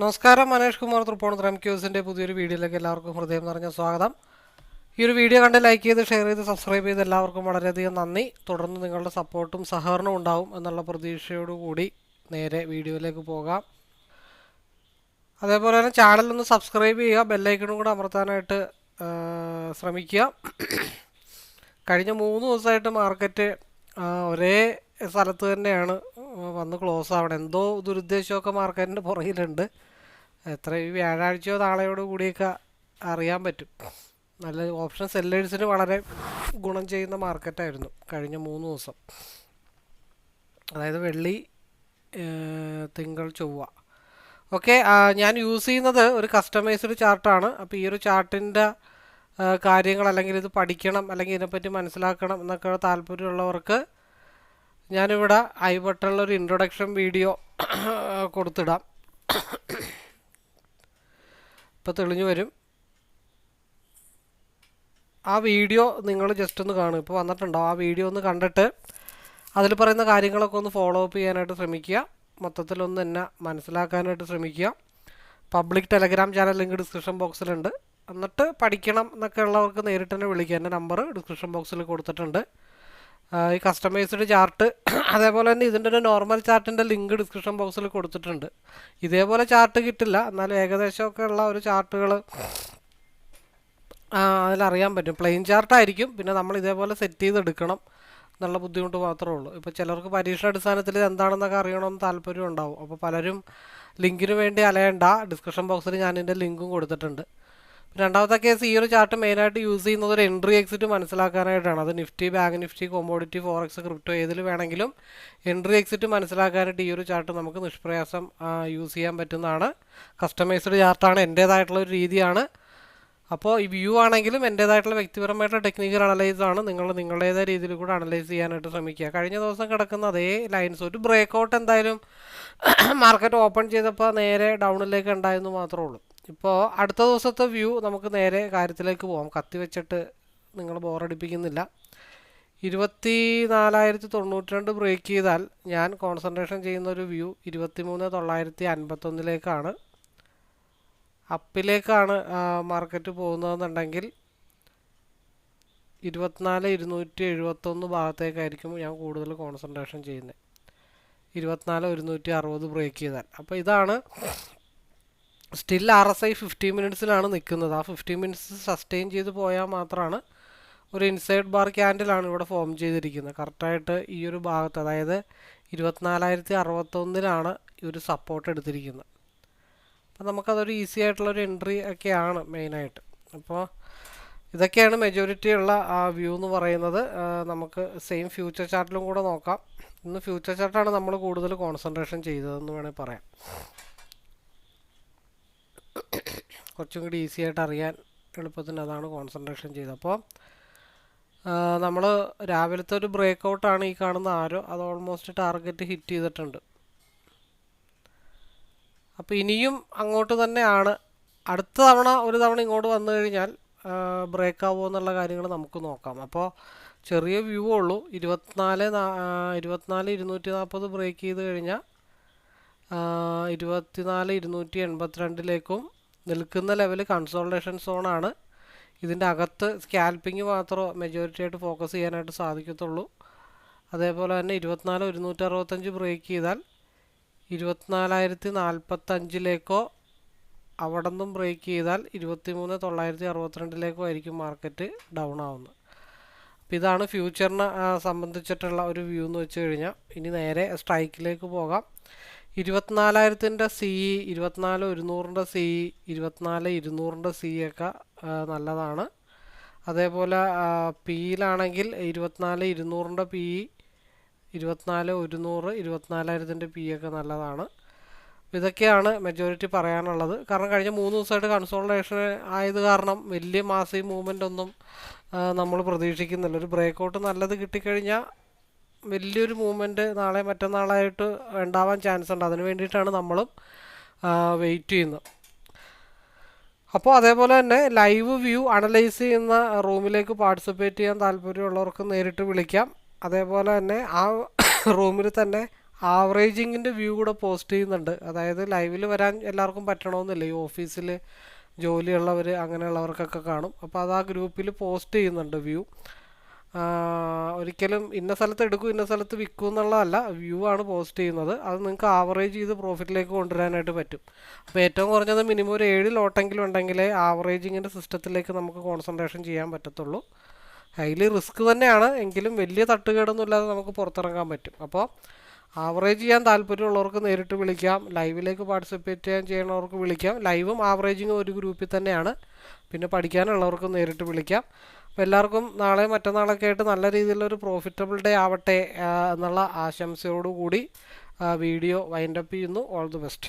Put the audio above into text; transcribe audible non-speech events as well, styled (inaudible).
നമസ്കാരം മനേഷ് കുമാർ തൃപ്പോണത്ര എം ക്യൂസിന്റെ പുതിയൊരു വീഡിയോയിലേക്ക് എല്ലാവർക്കും ഹൃദയം നിറഞ്ഞ സ്വാഗതം. ഈ ഒരു വീഡിയോ കണ്ട് ലൈക്ക് ചെയ്ത് ഷെയർ ചെയ്ത് സബ്സ്ക്രൈബ് ചെയ്ത് എല്ലാവർക്കും വളരെയധികം നന്ദി. തുടർന്ന് നിങ്ങളുടെ സപ്പോർട്ടും സഹകരണവും ഉണ്ടാവും എന്നുള്ള പ്രതീക്ഷയോടുകൂടി നേരെ വീഡിയോയിലേക്ക് പോകാം. അതേപോലെ തന്നെ ചാനലൊന്ന് സബ്സ്ക്രൈബ് ചെയ്യുക ബെല്ലൈക്കണും കൂടെ അമർത്താനായിട്ട് ശ്രമിക്കുക. കഴിഞ്ഞ മൂന്ന് ദിവസമായിട്ട് മാർക്കറ്റ് ഒരേ സ്ഥലത്ത് തന്നെയാണ് വന്ന് ക്ലോസ് ആവണം. എന്തോ ദുരുദ്ദേശമൊക്കെ മാർക്കറ്റിന്റെ പുറകിലുണ്ട്. എത്ര ഈ വ്യാഴാഴ്ചയോ നാളെയോട് കൂടിയൊക്കെ അറിയാൻ പറ്റും. നല്ല ഓപ്ഷൻ സെല്ലേഴ്സിന് വളരെ ഗുണം ചെയ്യുന്ന മാർക്കറ്റായിരുന്നു കഴിഞ്ഞ മൂന്ന് ദിവസം. അതായത് വെള്ളി തിങ്കൾ ചൊവ്വ. ഓക്കെ ഞാൻ യൂസ് ചെയ്യുന്നത് ഒരു കസ്റ്റമൈസ്ഡ് ചാർട്ടാണ്. അപ്പോൾ ഈ ഒരു ചാർട്ടിന്റെ കാര്യങ്ങൾ അല്ലെങ്കിൽ ഇത് പഠിക്കണം അല്ലെങ്കിൽ ഇതിനെപ്പറ്റി മനസ്സിലാക്കണം എന്നൊക്കെ താല്പര്യമുള്ളവർക്ക് ഞാനിവിടെ ഐ ബട്ടണിലൊരു ഇൻട്രൊഡക്ഷൻ വീഡിയോ കൊടുത്തിടാം. ഇപ്പോൾ തെളിഞ്ഞു വരും. ആ വീഡിയോ നിങ്ങൾ ജസ്റ്റ് ഒന്ന് കാണും ഇപ്പോൾ വന്നിട്ടുണ്ടോ? ആ വീഡിയോ ഒന്ന് കണ്ടിട്ട് അതിൽ പറയുന്ന കാര്യങ്ങളൊക്കെ ഒന്ന് ഫോളോ അപ്പ് ചെയ്യാനായിട്ട് ശ്രമിക്കുക. മൊത്തത്തിലൊന്ന് എന്നെ മനസ്സിലാക്കാനായിട്ട് ശ്രമിക്കുക. Public Telegram channel link description ബോക്സിലുണ്ട് എന്നിട്ട് പഠിക്കണം എന്നൊക്കെ ഉള്ളവർക്ക് നേരിട്ട് തന്നെ വിളിക്കുക. എന്റെ നമ്പർ ഡിസ്ക്രിപ്ഷൻ ബോക്സിൽ കൊടുത്തിട്ടുണ്ട്. ഈ കസ്റ്റമൈസ്ഡ് ചാർട്ട് അതേപോലെ തന്നെ ഇതിന്റെ ഒരു നോർമൽ ചാർട്ടിന്റെ ലിങ്ക് ഡിസ്ക്രിപ്ഷൻ ബോക്സിൽ കൊടുത്തിട്ടുണ്ട്. ഇതേപോലെ ചാർട്ട് കിട്ടില്ല. എന്നാലും ഏകദേശമൊക്കെ ഉള്ള ഒരു ചാർട്ടുകൾ അതിലറിയാൻ പറ്റും. പ്ലെയിൻ ചാർട്ടായിരിക്കും പിന്നെ നമ്മൾ ഇതേപോലെ സെറ്റ് ചെയ്തെടുക്കണം എന്നുള്ള ബുദ്ധിമുട്ട് മാത്രമേ ഉള്ളൂ. ഇപ്പോൾ ചിലർക്ക് പരീക്ഷണ അടിസ്ഥാനത്തിൽ എന്താണെന്നൊക്കെ അറിയണമെന്ന് താല്പര്യം ഉണ്ടാവും അപ്പോൾ പലരും ലിങ്കിന് വേണ്ടി അലയണ്ട. ഡിസ്ക്രിപ്ഷൻ ബോക്സിൽ ഞാൻ ലിങ്കും കൊടുത്തിട്ടുണ്ട്. രണ്ടാമത്തെ കേസ് ഈ ഒരു ചാർട്ട് മെയിനായിട്ട് യൂസ് ചെയ്യുന്നത് ഒരു എൻട്രി എക്സിറ്റ് മനസ്സിലാക്കാനായിട്ടാണ്. അത് Nifty bank Nifty commodity forex crypto ഏതിൽ വേണമെങ്കിലും എൻട്രി എക്സിറ്റ് മനസ്സിലാക്കാനായിട്ട് ഈ ഒരു ചാർട്ട് നമുക്ക് നിഷ്പ്രയാസം യൂസ് ചെയ്യാൻ പറ്റുന്നതാണ്. കസ്റ്റമൈസ്ഡ് ചാർട്ടാണ് എന്റേതായിട്ടുള്ള ഒരു രീതിയാണ്. അപ്പോൾ ഈ വ്യൂ ആണെങ്കിലും എന്റേതായിട്ടുള്ള വ്യക്തിപരമായിട്ടുള്ള ടെക്നിക്കൽ അനലൈസ് ആണ്. നിങ്ങൾ നിങ്ങളുടേതായ രീതിയിൽ കൂടെ അനലൈസ് ചെയ്യാനായിട്ട് ശ്രമിക്കുക. കഴിഞ്ഞ ദിവസം കിടക്കുന്ന അതേ ലൈൻസ് ഒരു ബ്രേക്ക് ഔട്ട് എന്തായാലും (coughs) മാർക്കറ്റ് ഓപ്പൺ ചെയ്തപ്പോൾ നേരെ ഡൗണിലേക്ക് ഉണ്ടായെന്ന് മാത്രമേ ഉള്ളൂ. ഇപ്പോൾ അടുത്ത ദിവസത്തെ വ്യൂ നമുക്ക് നേരെ കാര്യത്തിലേക്ക് പോകാം കത്തി വെച്ചിട്ട് നിങ്ങൾ ബോറടിപ്പിക്കുന്നില്ല ഇരുപത്തി നാലായിരത്തി തൊണ്ണൂറ്റി രണ്ട് ബ്രേക്ക് ചെയ്താൽ ഞാൻ കോൺസെൻട്രേഷൻ ചെയ്യുന്ന ഒരു വ്യൂ ഇരുപത്തി മൂന്ന് തൊള്ളായിരത്തി അൻപത്തൊന്നിലേക്കാണ് അപ്പിലേക്കാണ് മാർക്കറ്റ് പോകുന്നതെന്നുണ്ടെങ്കിൽ ഇരുപത്തിനാല് ഇരുന്നൂറ്റി എഴുപത്തൊന്ന് ഭാഗത്തേക്കായിരിക്കും ഞാൻ കൂടുതൽ കോൺസെൻട്രേഷൻ ചെയ്യുന്നത്. ഇരുപത്തിനാല് ഒരുന്നൂറ്റി അറുപത് ബ്രേക്ക് ചെയ്താൽ. അപ്പോൾ ഇതാണ് still R S I fifty മിനിറ്റ്സിലാണ് നിൽക്കുന്നത് ആ ഫിഫ്റ്റി മിനിറ്റ്സ് സസ്റ്റെയിൻ ചെയ്ത് പോയാൽ മാത്രമാണ് ഒരു ഇൻസൈഡ് ബാർ ക്യാൻഡിലാണ് ഇവിടെ ഫോം ചെയ്തിരിക്കുന്നത്. കറക്റ്റായിട്ട് ഈ ഒരു ഭാഗത്ത് അതായത് ഇരുപത്തിനാലായിരത്തി അറുപത്തൊന്നിലാണ് ഈ ഒരു സപ്പോർട്ട് എടുത്തിരിക്കുന്നത്. അപ്പോൾ നമുക്കതൊരു ഈസി ആയിട്ടുള്ളൊരു എൻട്രി ഒക്കെയാണ് മെയിനായിട്ട് അപ്പോൾ ഇതൊക്കെയാണ് മെജോറിറ്റി ഉള്ള ആ വ്യൂ എന്ന് പറയുന്നത്. നമുക്ക് സെയിം ഫ്യൂച്ചർ ചാർട്ടിലും കൂടെ നോക്കാം. ഇന്ന് ഫ്യൂച്ചർ ചാർട്ടാണ് നമ്മൾ കൂടുതൽ കോൺസെൻട്രേഷൻ ചെയ്തതെന്ന് വേണമെങ്കിൽ പറയാം. കുറച്ചും കൂടി ഈസി ആയിട്ട് അറിയാൻ എളുപ്പത്തിന് അതാണ് കോൺസെൻട്രേഷൻ ചെയ്തത്. അപ്പോൾ നമ്മൾ രാവിലത്തെ ഒരു ബ്രേക്ക് ഔട്ടാണ് ഈ കാണുന്ന ആരോ അത് ഓൾമോസ്റ്റ് ടാർഗറ്റ് ഹിറ്റ് ചെയ്തിട്ടുണ്ട്. അപ്പോൾ ഇനിയും അങ്ങോട്ട് തന്നെയാണ്. അടുത്ത തവണ ഒരു തവണ ഇങ്ങോട്ട് വന്നു കഴിഞ്ഞാൽ ബ്രേക്ക് ആവുമോ എന്നുള്ള കാര്യങ്ങൾ നമുക്ക് നോക്കാം. അപ്പോൾ ചെറിയ വ്യൂ ഉള്ളൂ. ഇരുപത്തിനാല് ഇരുപത്തിനാല് ഇരുന്നൂറ്റി നാൽപ്പത് ബ്രേക്ക് ചെയ്ത് കഴിഞ്ഞാൽ ഇരുപത്തിനാല് ഇരുന്നൂറ്റി എൺപത്തിരണ്ടിലേക്കും നിൽക്കുന്ന ലെവൽ കൺസോൾട്ടേഷൻ സോണാണ് ഇതിന്റെ അകത്ത് സ്കാൽപ്പിംഗ് മാത്രമേ മെജോറിറ്റി ആയിട്ട് ഫോക്കസ് ചെയ്യാനായിട്ട് സാധിക്കത്തുള്ളൂ. അതേപോലെ തന്നെ ഇരുപത്തിനാല് ഒരുന്നൂറ്റി അറുപത്തഞ്ച് ബ്രേക്ക് ചെയ്താൽ ഇരുപത്തിനാലായിരത്തി നാൽപ്പത്തഞ്ചിലേക്കോ അവിടെ നിന്നും ബ്രേക്ക് ചെയ്താൽ ഇരുപത്തി മൂന്ന് തൊള്ളായിരത്തി അറുപത്തിരണ്ടിലേക്കോ ആയിരിക്കും മാർക്കറ്റ് ഡൗൺ ആവുന്നത്. അപ്പോൾ ഇതാണ് ഫ്യൂച്ചറിനെ സംബന്ധിച്ചിട്ടുള്ള ഒരു വ്യൂ എന്ന് വെച്ച് കഴിഞ്ഞാൽ ഇനി നേരെ സ്ട്രൈക്കിലേക്ക് പോകാം. ഇരുപത്തിനാലായിരത്തിന്റെ സി ഇരുപത്തിനാല് ഒരുന്നൂറിന്റെ സി ഇരുപത്തിനാല് ഇരുന്നൂറിന്റെ സി ഒക്കെ നല്ലതാണ്. അതേപോലെ പി പിയിലാണെങ്കിൽ ഇരുപത്തിനാല് ഇരുന്നൂറിന്റെ പി ഇരുപത്തിനാല് ഒരുന്നൂറ് ഇരുപത്തിനാലായിരത്തിന്റെ പി ഒക്കെ നല്ലതാണ്. ഇതൊക്കെയാണ് മെജോറിറ്റി പറയാനുള്ളത്. കാരണം കഴിഞ്ഞ മൂന്ന് ദിവസമായിട്ട് കൺസോൾട്ടേഷൻ ആയത് കാരണം വലിയ മാസി മൂവ്മെന്റ് ഒന്നും നമ്മൾ പ്രതീക്ഷിക്കുന്നില്ല. ഒരു ബ്രേക്ക് ഔട്ട് നല്ലത് കിട്ടിക്കഴിഞ്ഞാൽ വലിയൊരു മൂവ്മെന്റ് നാളെ മറ്റന്നാളായിട്ട് ഉണ്ടാവാൻ ചാൻസ് ഉണ്ട്. അതിന് വേണ്ടിയിട്ടാണ് നമ്മളും വെയിറ്റ് ചെയ്യുന്നത്. അപ്പോൾ അതേപോലെ തന്നെ ലൈവ് വ്യൂ അനലൈസ് ചെയ്യുന്ന റൂമിലേക്ക് പാർട്ടിസിപ്പേറ്റ് ചെയ്യാൻ താല്പര്യമുള്ളവർക്ക് നേരിട്ട് വിളിക്കാം. അതേപോലെ തന്നെ ആ റൂമിൽ തന്നെ ആവറേജിങ്ങിന്റെ വ്യൂ കൂടെ പോസ്റ്റ് ചെയ്യുന്നുണ്ട്. അതായത് ലൈവിൽ വരാൻ എല്ലാവർക്കും പറ്റണമെന്നില്ല ഈ ഓഫീസിൽ ജോലിയുള്ളവർ അങ്ങനെയുള്ളവർക്കൊക്കെ കാണും. അപ്പോൾ അത് ആ ഗ്രൂപ്പിൽ പോസ്റ്റ് ചെയ്യുന്നുണ്ട് വ്യൂ ഒരിക്കലും ഇന്ന സ്ഥലത്ത് എടുക്കും ഇന്ന സ്ഥലത്ത് വിൽക്കും എന്നുള്ളതല്ല വ്യൂ ആണ് പോസ്റ്റ് ചെയ്യുന്നത്. അത് നിങ്ങൾക്ക് ആവറേജ് ചെയ്ത് പ്രോഫിറ്റിലേക്ക് കൊണ്ടുവരാനായിട്ട് പറ്റും. അപ്പോൾ ഏറ്റവും കുറഞ്ഞത് മിനിമം ഒരു ഏഴ് ലോട്ടെങ്കിലും ഉണ്ടെങ്കിലേ ആവറേജിങ്ങിന്റെ സിസ്റ്റത്തിലേക്ക് നമുക്ക് കോൺസെൻട്രേഷൻ ചെയ്യാൻ പറ്റത്തുള്ളൂ. ഹൈലി റിസ്ക് തന്നെയാണ് എങ്കിലും വലിയ തട്ടുകേടൊന്നും ഇല്ലാതെ നമുക്ക് പുറത്തിറങ്ങാൻ പറ്റും. അപ്പോൾ ആവറേജ് ചെയ്യാൻ താല്പര്യമുള്ളവർക്ക് നേരിട്ട് വിളിക്കാം. ലൈവിലേക്ക് പാർട്ടിസിപ്പേറ്റ് ചെയ്യാൻ ചെയ്യണവർക്ക് വിളിക്കാം. ലൈവും ആവറേജിങ്ങും ഒരു ഗ്രൂപ്പിൽ തന്നെയാണ്. പിന്നെ പഠിക്കാനുള്ളവർക്ക് നേരിട്ട് വിളിക്കാം. അപ്പോൾ എല്ലാവർക്കും നാളെ മറ്റന്നാളൊക്കെ ആയിട്ട് നല്ല രീതിയിലൊരു പ്രോഫിറ്റബിൾ ഡേ ആവട്ടെ എന്നുള്ള ആശംസയോടുകൂടി വീഡിയോ വൈൻഡപ്പ് ചെയ്യുന്നു. All the best